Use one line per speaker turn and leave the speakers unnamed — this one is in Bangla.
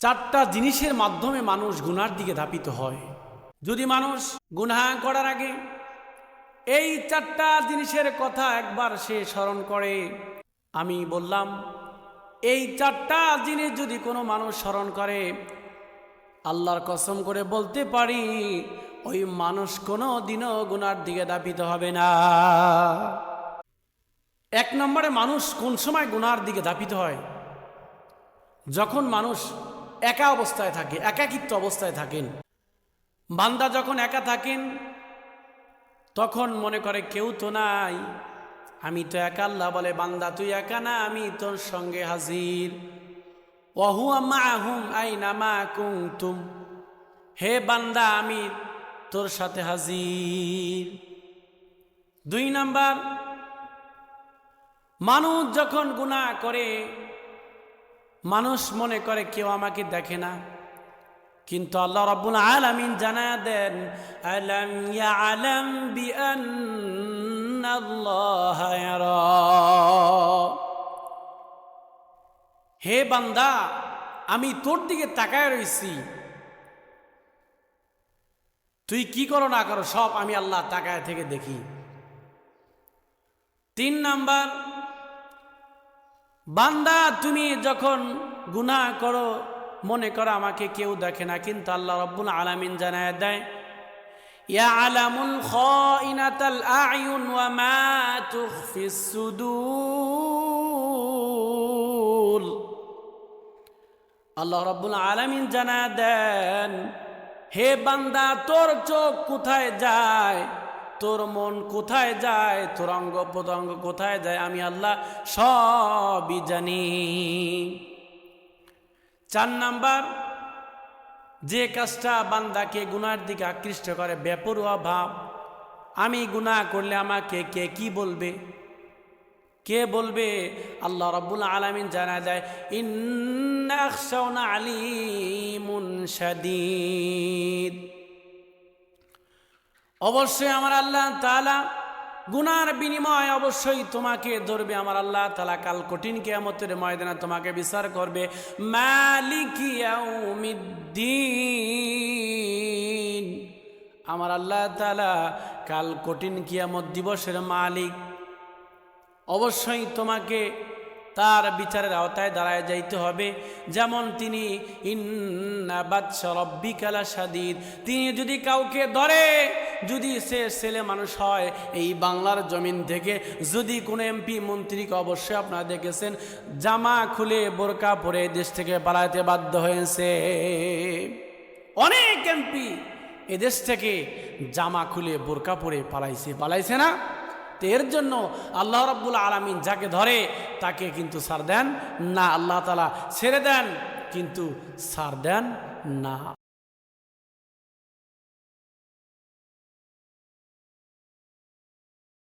চারটা জিনিসের মাধ্যমে মানুষ গুনার দিকে ধাপিত হয়। যদি মানুষ গুনাহ করার আগে এই চারটা জিনিসের কথা একবার সে স্মরণ করে, আমি বললাম, এই চারটা জিনিস যদি কোনো মানুষ স্মরণ করে, আল্লাহর কসম করে বলতে পারি, ওই মানুষ কোনো দিনও গুনার দিকে দাপিত হবে না। এক নম্বরে মানুষ কোন সময় গুনার দিকে দাপিত হয়? যখন মানুষ একা অবস্থায় থাকে একাকিত্ব অবস্থায় থাকেন। বান্দা যখন একা থাকেন, তখন মনে করে, কেউ তো নাই। আমি তো একা আল্লাহ বলে, বান্দা তুই একা না, আমি তোর সঙ্গে হাজির। ওহুয়া মাহুম আইনা মা কুমতুম হে বান্দা, আমি তোর সাথে হাজির। দুই নাম্বার, মানুষ যখন গুনাহ করে মানুষ মনে করে কেউ আমাকে দেখে না। কিন্তু আল্লাহ রাব্বুল আলামিন জানা দেন, আলাম ইয়ারা। হে বান্দা, আমি তোর দিকে তাকায় রয়েছি তুই কি করো না করো, সব আমি আল্লাহ তাকায় থেকে দেখি। তিন নাম্বার বান্দা, তুমি যখন গুণা করো, মনে করো আমাকে কেউ দেখে না, কিন্তু আল্লাহ রব্বুল আলামিন জানায় দেয়, ইয়া আলামুল খাইনাতাল আয়ুন ওয়া মা তুখফিস সুদূর। আল্লাহ রব্বুল আলামিন জানা দেন, হে বান্দা, তোর চোখ কোথায় যায়? তোর মন কোথায় যায়? তোর অঙ্গ প্রত্যঙ্গ কোথায় যায়? আমি আল্লাহ সবই জানি। চার নাম্বার, যে কাজটা বান্দাকে গুনার দিকে আকৃষ্ট করে, বেপরোয়া ভাব। আমি গুনাহ করলে আমাকে কে কি বলবে? কে বলবে? আল্লাহ রব্বুল আলমিন জানা যায়, ইন্না আলিমুন শাদীদ। অবশ্যই আমার আল্লাহ তালা গুনার বিনিময় অবশ্যই তোমাকে ধরবে। আমার আল্লাহ তালা কাল কঠিন কেয়ামতের ময়দানে তোমাকে বিচার করবে। মালিকিয়াউমিদ্দিন আমার আল্লাহ তালা কাল কঠিন কিয়ামত দিবসের মালিক। অবশ্যই তোমাকে তার বিচারের আওতায় দাঁড়ায় যাইতে হবে। যেমন তিনি, ইন্না বাদশা রব্বিকালা সাদিদ তিনি যদি কাউকে ধরে যদি সে ছেলে মানুষ হয়, এই বাংলার জমিন থেকে যদি কোনো এমপি মন্ত্রীকে অবশ্যই আপনারা দেখেছেন, জামা খুলে বোরকা পরে দেশ থেকে পালাতে বাধ্য হয়েছে। অনেক এমপি এদেশ থেকে জামা খুলে বোরকা পরে পালাইছে পালাইছে না? এর জন্য আল্লাহ রাব্বুল আলমিন যাকে ধরে, তাকে কিন্তু সার দেন না, আল্লাহ তালা ছেড়ে দেন, কিন্তু সার দেন না।